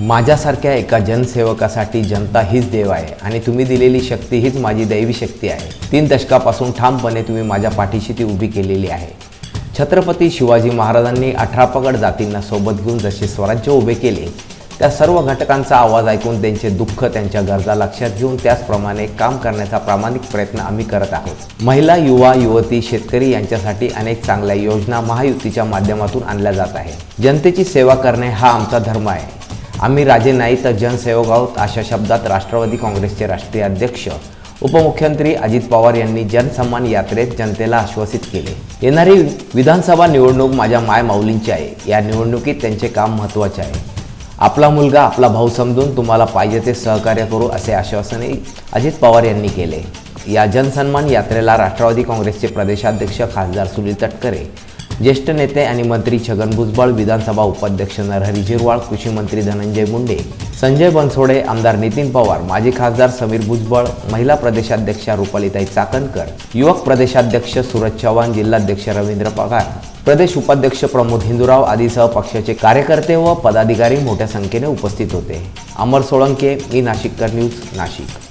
माझ्यासारख्या एका जनसेवकासाठी जनता हीच देव आहे आणि तुम्ही दिलेली शक्ती हीच माझी दैवी शक्ती आहे. तीन दशकापासून ठामपणे तुम्ही माझ्या पाठीशी ती उभी केलेली आहे. छत्रपती शिवाजी महाराजांनी अठरा पगड जातींना सोबत घेऊन जसे स्वराज्य उभे केले त्या सर्व घटकांचा आवाज ऐकून त्यांचे दुःख त्यांच्या गरजा लक्षात घेऊन त्याचप्रमाणे काम करण्याचा प्रामाणिक प्रयत्न आम्ही करत आहोत. महिला युवा युवती शेतकरी यांच्यासाठी अनेक चांगल्या योजना महायुतीच्या माध्यमातून आणल्या जात आहे जनतेची सेवा करणे हा आमचा धर्म आहे. आम्ही राजे नाही तर जनसेवक आहोत अशा शब्दात राष्ट्रवादी काँग्रेसचे राष्ट्रीय अध्यक्ष उपमुख्यमंत्री अजित पवार यांनी जनसन्मान यात्रेत जनतेला आश्वासित केले. येणारी विधानसभा निवडणूक माझ्या माय माऊलींची आहे. या निवडणुकीत त्यांचे काम महत्त्वाचे आहे. आपला मुलगा आपला भाऊ समजून तुम्हाला पाहिजे ते सहकार्य करू असे आश्वासनही अजित पवार यांनी केले. या जनसन्मान यात्रेला राष्ट्रवादी काँग्रेसचे प्रदेशाध्यक्ष खासदार सुनील तटकरे ज्येष्ठ नेते आणि मंत्री छगन भुजबळ विधानसभा उपाध्यक्ष नरहरी झिरवाळ कृषी मंत्री धनंजय मुंडे संजय बनसोडे आमदार नितीन पवार माजी खासदार समीर भुजबळ महिला प्रदेशाध्यक्षा रुपालीताई चाकणकर युवक प्रदेशाध्यक्ष सूरज चव्हाण जिल्हाध्यक्ष रवींद्र पगार प्रदेश उपाध्यक्ष प्रमोद हिंदुराव आदीसह पक्षाचे कार्यकर्ते व पदाधिकारी मोठ्या संख्येने उपस्थित होते. अमर सोळंके मी नाशिककर न्यूज नाशिक.